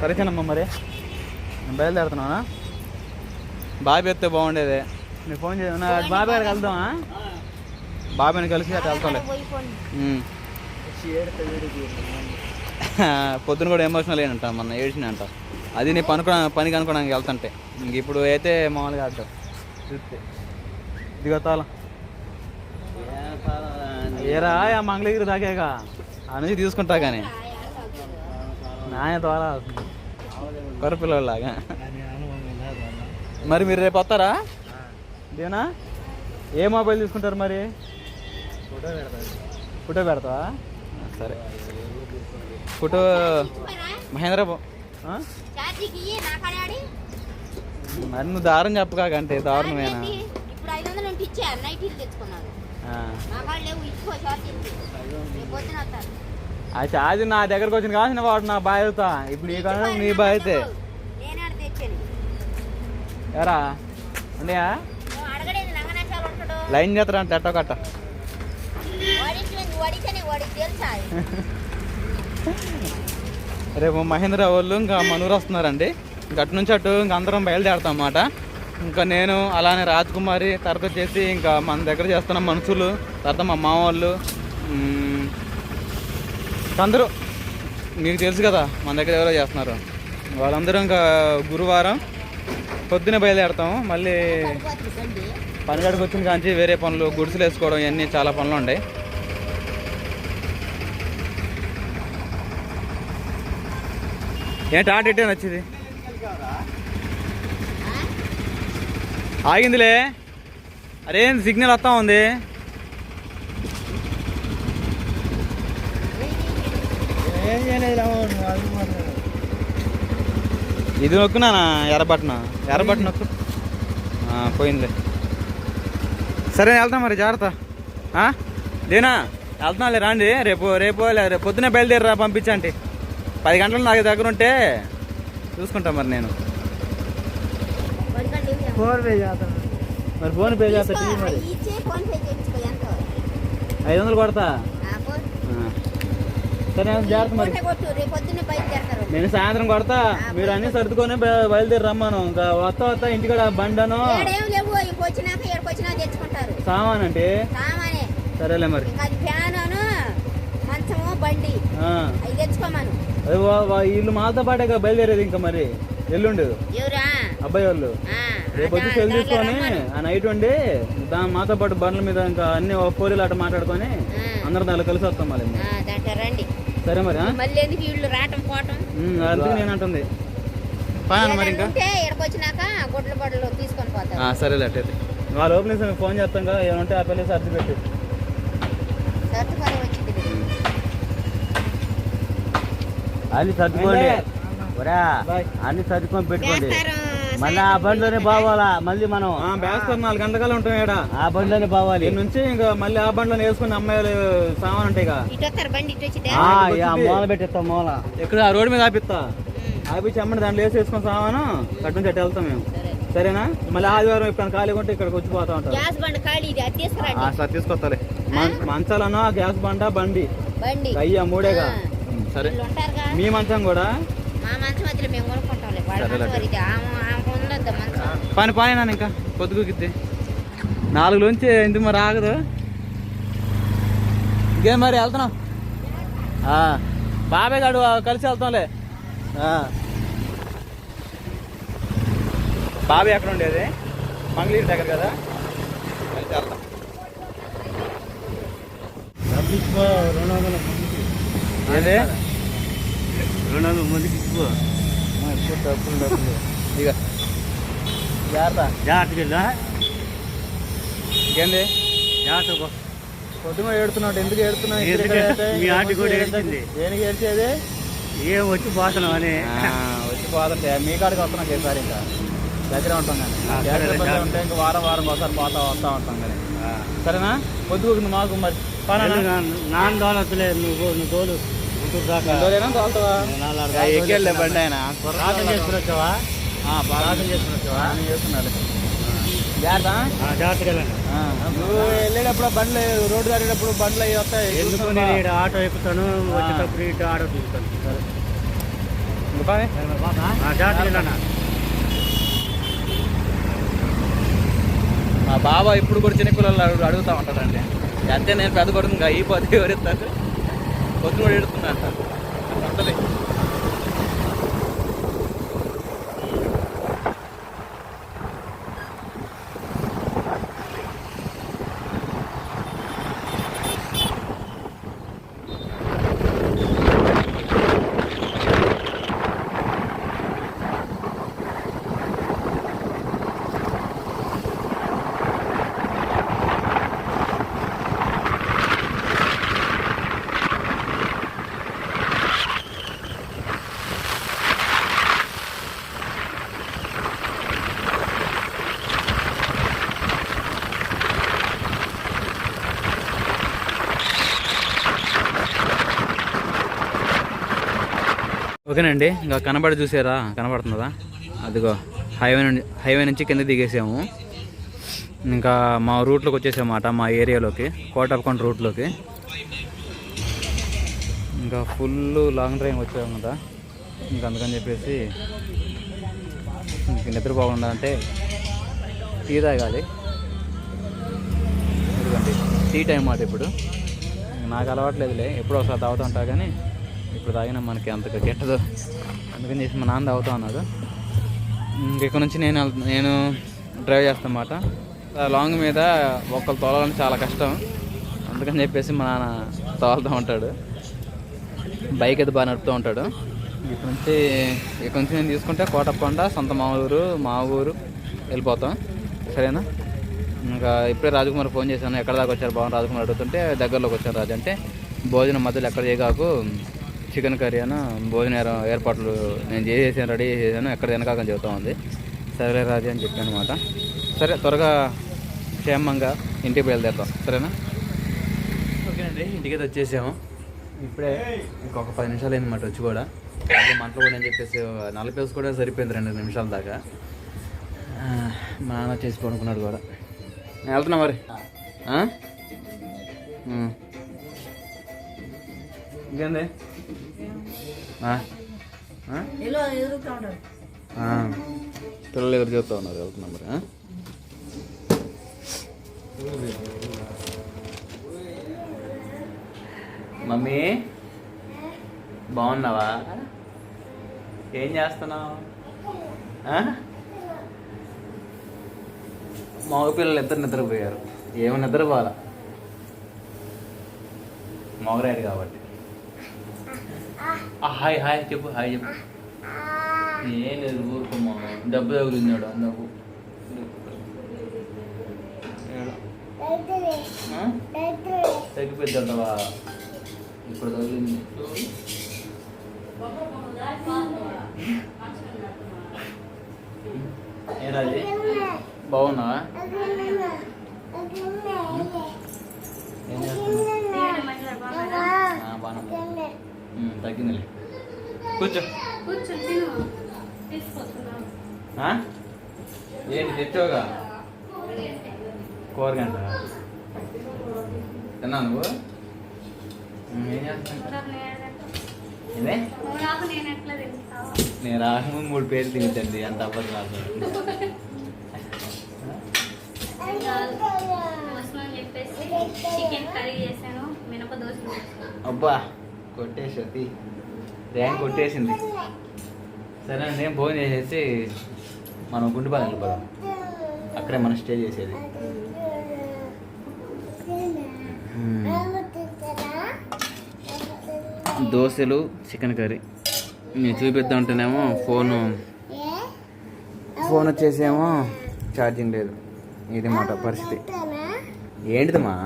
సరే చిన్నమ్మ మరి. నేను బయలుదేరుతున్నానా? బాబీ ఎత్తే బాగుండేది. నేను ఫోన్ చేయను బాబాయ్ గారికి వెళ్దామా? బాబాయ్ని కలిసి అట్లా వెళ్తాంలే. పొద్దున కూడా ఎమోషనల్ అయినంట మొన్న ఏడ్చిన అంట అది నీ పనుకో పనికి అనుకోవడానికి వెళ్తుంటే. ఇంక ఇప్పుడు అయితే మామూలుగా ఆడతాం చూస్తే ఇదిగో తాళం. ఏరా మంగళగిరి దాకాక ఆ నుంచి తీసుకుంటా కానీ. నాయ తోలా కొరపిల్లలాగా మరి మీరు రేపు వస్తారా? దేనా? ఏ మొబైల్ తీసుకుంటారు మరి? ఫోటో పెడతావా? సరే. ఫోటో మహేంద్ర. మరి నువ్వు దారం చెప్పకాకంటే దారుణమేనా? తెచ్చుకున్నాను. ఆ ఛార్జ్ నా దగ్గరకు వచ్చిన కావాల్సిన వాడు నా బాధ్యత. ఇప్పుడు నీ కన్నా నీ బాధ్యత. ఎరా? ఉన్నాయా లైన్ చేస్తారా? అంటే ఎట్టో కట్ట. రేపు మహేంద్ర వాళ్ళు ఇంకా మనూరు వస్తున్నారండి. ఇంకా అటు నుంచి అటు ఇంకా అందరం బయలుదేరుతాం అన్నమాట. ఇంకా నేను అలానే రాజ్ కుమారి తర్వాత వచ్చేసి ఇంకా మన దగ్గర చేస్తున్న మనుషులు తర్వాత మా మామ వాళ్ళు అందరూ మీకు తెలుసు కదా మన దగ్గర ఎవరో చేస్తున్నారు. వాళ్ళందరూ ఇంకా గురువారం పొద్దునే బయలుదేరుతాం మళ్ళీ పని బండి వచ్చిన కాంచి వేరే పనులు గుడిసెలు వేసుకోవడం ఇవన్నీ చాలా పనులు ఉన్నాయి. ఏంటి ఆట ఎట్టే నచ్చింది ఆగిందిలే. అరే సిగ్నల్ వస్తా ఉంది. ఇది నొక్కునా ఎర్రబట్న. ఎర్రబట్న నొక్కు. ఆ, పోయిందిలే. సరే వెళ్తాం మరి జాగ్రత్త? లేనా వెళ్తున్నాలే రాండి. రేపు రేపు లే- రేపు పొద్దునే బయలుదేరరా పంపించండి పది గంటలు నాకు దగ్గర ఉంటే చూసుకుంటా మరి నేను. ఫోన్ పే చేస్తాను మరి. ఫోన్ పే చేస్తా టీవీ మరి ఐదు వందలు కొడతా. సరే జాగ్రత్త మరి. నేను సాయంత్రం కొడతా. మీరు అన్ని సర్దుకొని బయ- బయలుదేరి రమ్మాను ఇంకా వస్తా వస్తా ఇంటికాడ బండను. సామాన్ అంటే? సరేలే మరి. వీళ్ళు మాతో పాటే బయలుదేరేది ఇంకా మరి. ఎల్లుండు అబ్బాయి వాళ్ళు. రేపు వచ్చి సెల్ తీసుకొని. ఆ నైట్ ఉండి దాని మాతో పాటు బండ్ల మీద ఇంకా అన్ని పోలీలు అట్ట మాట్లాడుకొని. అందరం దానిలో కలిసి వస్తాం మళ్ళీ రండి. సరే మరి? మళ్ళీ ఎందుకు వీళ్ళు రావటం పోవటం? అందుకే నేను అంటుంది. పని మరి ఇంకా? ఉంటే ఇక్కడికి వచ్చినాక గుడ్ల బొడ్లు తీసుకొని సరేలే అట్టయితే వాళ్ళ ఫోన్ చేస్తాం కదా ఏమంటే ఆ పిల్లలు సర్ది పెట్టి. సర్దుకొని వచ్చింది అన్ని సర్దుకోండి. అన్ని సర్దుకొని పెట్టుకోండి. మళ్ళీ ఆ బండిలోనే బావాలా మళ్ళీ మనం? బ్యాస్టర్ నాలుగు గంటకాలు ఉంటాం ఇక్కడ ఆ బండిలోనే బావాలి నుంచి ఇంకా మళ్ళీ ఆ బండ్లో వేసుకుని అమ్మాయిలు సామాన్ ఉంటాయి మూల పెట్టేస్తాం మూల. ఇక్కడ ఆ రోడ్డు మీద ఆపిస్తా. ఆపించి అమ్మని దాంట్లో వేసి వేసుకొని సామాను కట్టు నుంచి అట్టు వెళ్తాం మేము. సరే. సరేనా? మళ్ళీ ఆదివారం ఇప్పుడు ఖాళీగా ఉంటే ఇక్కడికి వచ్చి పోతా ఉంటాం గ్యాస్ బండి ఖాళీ ఇది అది తీసుకురండి. ఆ, సరే తీసుకొస్తాలే. మంచాలన్నా గ్యాస్ బండ బండి. బండి. అయ్యా మూడేగా. సరే. మీ మంచం కూడా? మా మంచం మధ్యలో మేము కొనుక్కుంటాంలే. వాళ్ళ సరేలే. మంచం ఇది ఆమె ఆమె ఉండొద్దు మంచం. పని పని నాన్న ఇంకా. పొద్దుగుకిద్ది నాలుగు నుంచి ఎందుకు మరి ఆగదు? ఇంకేం మరి వెళ్తున్నాం ఆ, బాబాయ్ గారు కలిసి వెళ్తాంలే. ఆ. బాబాయ్ ఎక్కడ ఉండేది? మంగళగిరి దగ్గర కదా? కలిసి వెళ్తాం. ఏది? రెండు వందల మందికి ఇచ్చిపో డబ్బులు డబ్బులు. ఇక. జాగ్రత్త. జాగ్రత్తగా ఇంకేంది? జాగ్రత్త పొద్దున ఏడుతున్నాడు ఎందుకు ఏడుతున్నావు? మీ ఆంటీ కూడా ఏడ్చింది. దేనికి ఏడ్చేది? ఏం వచ్చి పోతున్నాం అని. వచ్చి పోతుంటే మీ కాడికి వస్తున్నాం ఈసారి ఇంకా. దగ్గర ఉంటాం కానీ. ఉంటే ఇంకా వారం వారం ఒకసారి పోతా వస్తా ఉంటాం కానీ. సరేనా? పొద్దుగుంది మాకు మరి. నాన్న? దోలతులే నువ్వు నువ్వు తోలు. గుంటూరు దాకా. ఎక్కేళ్ళే బండి ఆయన ప్రార్థన చేసుకుని వచ్చావా ఆ, ప్రార్థన చేసుకుని వచ్చావా నేను చేస్తున్నాడు జాగ్రత్తగా వెళ్ళండి. నువ్వు వెళ్ళేటప్పుడు బండ్లు రోడ్డు దాటేటప్పుడు బండ్లు అవి వస్తాయి. ఎందుకు చూసుకొని నేను రా. ఇక్కడ ఆటో ఎక్కుతాను వచ్చేటప్పుడు ఇటు ఆటో తీసుకుంటాను జాగ్రత్తగా వెళ్ళండి మా బాబా ఇప్పుడు కూడా చిన్న పిల్లలు అడుగు అడుగుతూ ఉంటాడండి. అంతే నేను పెద్ద కొడుకు అయిపోతే ఎవరిస్తారు? పొద్దున ఎడుతున్నా అట్లా ఉంటుంది ఓకేనండి ఇంకా కనబడి చూసారా? కనబడుతుందా? అదిగో హైవే నుండి హైవే నుంచి కింద దిగేసాము. ఇంకా మా రూట్లోకి వచ్చేసామాట మా ఏరియాలోకి కోటప్పకొండ రూట్లోకి. ఇంకా ఫుల్ లాంగ్ డ్రైవ్ వచ్చాము కదా ఇంకా అందుకని చెప్పేసి ఇంక నిద్ర బాగుండాలంటే టీ తాగాలి. ఎందుకండి టీ టైం మాట ఇప్పుడు. నాకు అలవాట్లేదులే ఎప్పుడో ఒకసారి తాగుతుంటా కానీ ఇప్పుడు తాగినా మనకి అంతగా గిట్టదు. అందుకని చేసి మా నాన్న తాగుతా ఉన్నాడు. ఇక్కడ నుంచి నేను నేను డ్రైవ్ చేస్తానమాట. లాంగ్ మీద ఒక్కరు తోలాలని చాలా కష్టం. అందుకని చెప్పేసి మా నాన్న తోలుతూ ఉంటాడు. బైక్ అయితే బాగా నడుపుతూ ఉంటాడు. ఇక్కడ నుంచి ఇక్కడ నుంచి నేను తీసుకుంటే కోటప్పకొండ సొంత మా ఊరు మా ఊరు వెళ్ళిపోతాం. సరేనా? ఇంకా ఇప్పుడే రాజకుమార్ ఫోన్ చేశాను. ఎక్కడ దాకా వచ్చారు? బాగుంది రాజకుమార్ అడుగుతుంటే దగ్గరలోకి వచ్చాను రాజు అంటే భోజనం మధ్యలో ఎక్కడ చేయగాకు చికెన్ కర్రీ అయినా భోజన ఏర్పాట్లు నేను చేసేసాను రెడీ చేసేసాను ఎక్కడ వెనకాకని చెబుతా ఉంది. సరే రాజు అని చెప్పాను అనమాట సరే త్వరగా క్షేమంగా ఇంటికి బయలుదేరుతాం. సరేనా? ఓకేనండి ఇంటికి అయితే వచ్చేసాము. ఇప్పుడే ఇంకొక పది నిమిషాలు అయిందన్నమాట వచ్చి కూడా. అదే మంటలు కూడా అని చెప్పేసి నలభై కూడా సరిపోయింది రెండు నిమిషాల దాకా. మా నాన్న చేసి పడుకున్నాడు కూడా. నేను వెళ్తున్నా మరి. ఇంకేంది? పిల్లలు ఎవరు చూస్తూ ఉన్నారు వెళ్తున్నా మరి? మమ్మీ బాగున్నావా? ఏం చేస్తున్నావు? మగ పిల్లలు ఇద్దరు నిద్రపోయారు. ఏమో నిద్రపోవాలా? మగరాడు కాబట్టి. హాయ్ హాయ్ చెప్పు హాయ్ చెప్పు. ఏం లేదు ఊరుకోమా? డబ్బు తగులున్నాడు అందుకు తగ్గిపోద్దంటవా ఇప్పుడు తగిలింది ఏనాది బాగున్నావా ఏం చేస్తున్నావు ఆ, బాగానే ఉంది. ఉమ్, తగ్గిందిలే. కూర్చో? ఏంటి తెచ్చావుగా? కూరగంట తిన్నా నువ్వు? ఏం చేస్తున్నావు? ఇదే నేను రాకముందు మూడు పేర్లు తింటండి అంత మినప దోశలు అబ్బా. కొట్టేసి ర్యాంక్ కొట్టేసింది. సరే అండి భోజనం చేసేసి మనం గుండుపాలెం వెళ్ళిపోదాం అక్కడే మనం స్టే చేసేది. దోశలు చికెన్ కర్రీ. నేను చూపిద్దాంటేనేమో ఫోను ఫోన్ వచ్చేసేమో ఛార్జింగ్ లేదు. ఇది మాట పరిస్థితి. ఏంటిదమ్మా?